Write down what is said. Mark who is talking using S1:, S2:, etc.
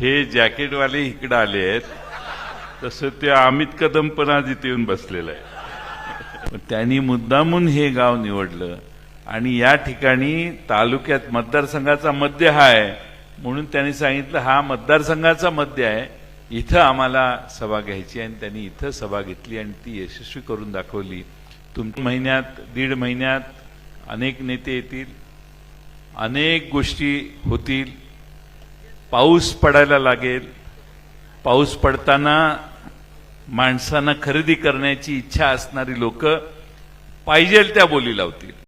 S1: हे जॅकेटवाले इकडे आले आहेत तसं ते अमित कदम पण आज इथे येऊन बसलेलं आहे. त्यांनी मुद्दामून हे गाव निवडलं आणि या ठिकाणी तालुक्यात मतदारसंघाचा मध्य हा आहे म्हणून त्यांनी सांगितलं हा मतदारसंघाचा मध्य आहे इथं आम्हाला सभा घ्यायची आणि त्यांनी इथं सभा घेतली आणि ती यशस्वी करून दाखवली. तुम महिन्यात दीड महिन्यात अनेक नेते येतील अनेक गोष्टी होतील. पाऊस पडायला लागेल. पाऊस पडताना माणसांना खरेदी करण्याची इच्छा असणारी लोक पाहिजेल त्या बोली लावतील